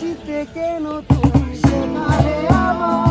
হাসিতে কেন তুমি শেখালে আমার